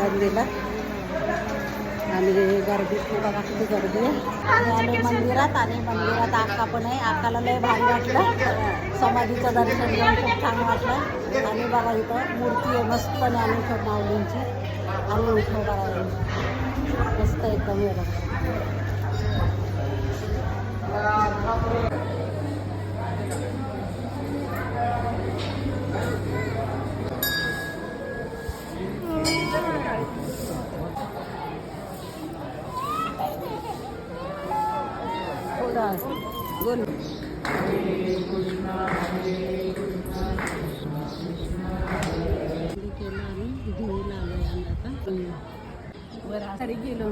आळंदीला आणि गर्दी बघा किती गर्दी आहे. आणि मंदिरात आणि मंदिरात आका पण आहे. आकाला लय भारी वाटलं. समाधीचं दर्शन घेऊन खूप छान वाटलं. आणि बघा इथं मूर्ती आहे मस्त ज्ञानेश्वर माऊलींची. आणि विठो बघा मस्त एकदम बघा. बोला बोल. केलं आम्ही धुळीला आलो आता बरं तरी गेलो